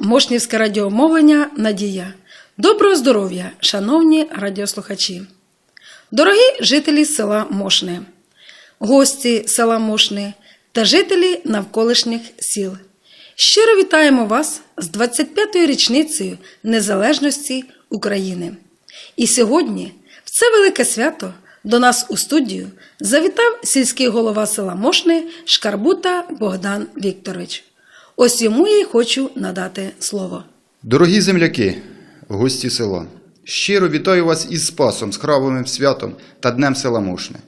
Мошнівське радіомовлення Надія. Доброго здоров'я, шановні радіослухачі. Дорогі жителі села Мошне, гості села Мошне та жителі навколишніх сіл. Щиро вітаємо вас з 25-ю річницею Незалежності України. І сьогодні, в це велике свято, до нас у студію завітав сільський голова села Мошне Шкарбута Богдан Вікторович. Ось йому я й хочу надати слово. Дорогі земляки, гості села, щиро вітаю вас із Спасом, з храмовим святом та Днем села Мошне.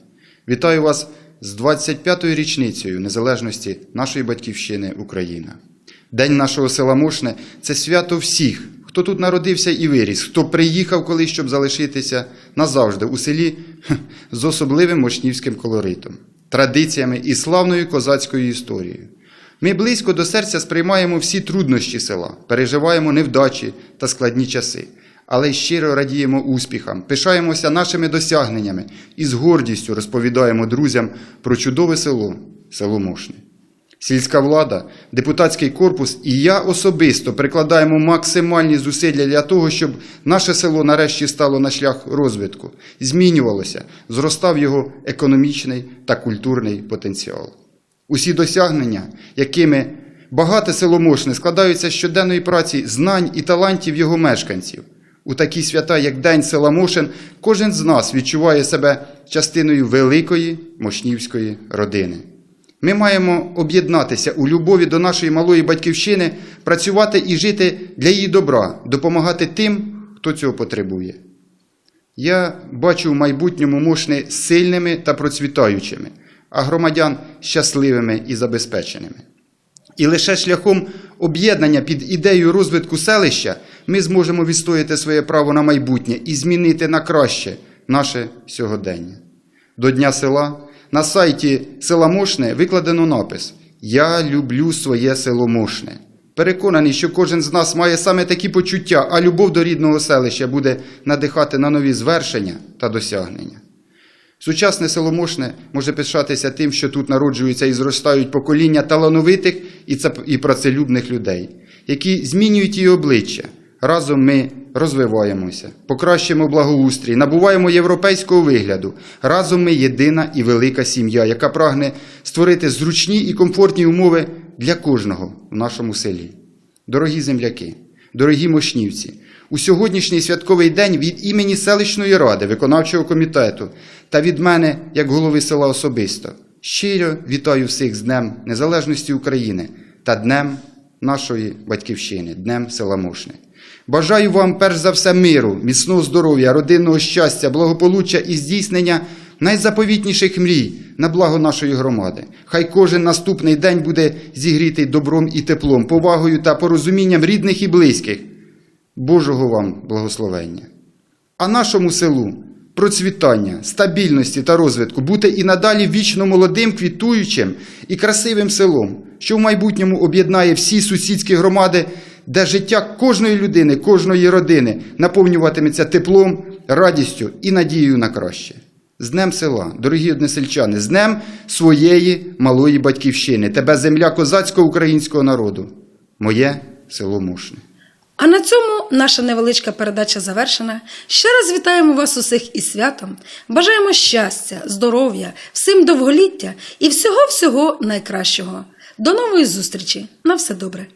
Вітаю вас з 25-ю річницею незалежності нашої батьківщини Україна. День нашого села Мошне це свято всіх, хто тут народився і виріс, хто приїхав колись, щоб залишитися назавжди у селі з особливим мошнівським колоритом, традиціями і славною козацькою історією. Ми близько до серця сприймаємо всі труднощі села, переживаємо невдачі та складні часи, але щиро радіємо успіхам, пишаємося нашими досягненнями і з гордістю розповідаємо друзям про чудове село, село Мошне. Сільська влада, депутатський корпус і я особисто прикладаємо максимальні зусилля для того, щоб наше село нарешті стало на шлях розвитку, змінювалося, зростав його економічний та культурний потенціал. Усі досягнення, якими багате село Мошне складаються з щоденної праці знань і талантів його мешканців. У такі свята, як День села Мошен, кожен з нас відчуває себе частиною великої мошнівської родини. Ми маємо об'єднатися у любові до нашої малої батьківщини, працювати і жити для її добра, допомагати тим, хто цього потребує. Я бачу в майбутньому мошни сильними та процвітаючими, а громадян щасливими і забезпеченими. І лише шляхом об'єднання під ідеєю розвитку селища ми зможемо відстояти своє право на майбутнє і змінити на краще наше сьогодення. До Дня села на сайті села Мошне викладено напис Я люблю своє село Мошне. Переконаний, що кожен з нас має саме такі почуття, а любов до рідного селища буде надихати на нові звершення та досягнення. Сучасне село Мошне може пишатися тим, що тут народжуються і зростають покоління талановитих і працелюбних людей, які змінюють її обличчя. Разом ми розвиваємося, покращуємо благоустрій, набуваємо європейського вигляду. Разом ми єдина і велика сім'я, яка прагне створити зручні і комфортні умови для кожного в нашому селі. Дорогі земляки, дорогі мошнівці, у сьогоднішній святковий день від імені селищної ради, виконавчого комітету та від мене, як голови села особисто, щиро вітаю всіх з Днем Незалежності України та Днем нашої батьківщини, Днем села Мошне. Бажаю вам перш за все миру, міцного здоров'я, родинного щастя, благополуччя і здійснення найзаповітніших мрій на благо нашої громади. Хай кожен наступний день буде зігрітий добром і теплом, повагою та порозумінням рідних і близьких. Божого вам благословення. А нашому селу процвітання, стабільності та розвитку бути і надалі вічно молодим, квітуючим і красивим селом, що в майбутньому об'єднає всі сусідські громади, де життя кожної людини, кожної родини наповнюватиметься теплом, радістю і надією на краще. З Днем села, дорогі односельчани, з Днем своєї малої батьківщини, тебе земля козацького українського народу, моє село Мушне. А на цьому наша невеличка передача завершена. Ще раз вітаємо вас усіх із святом. Бажаємо щастя, здоров'я, всім довголіття і всього-всього найкращого. До нової зустрічі! На все добре!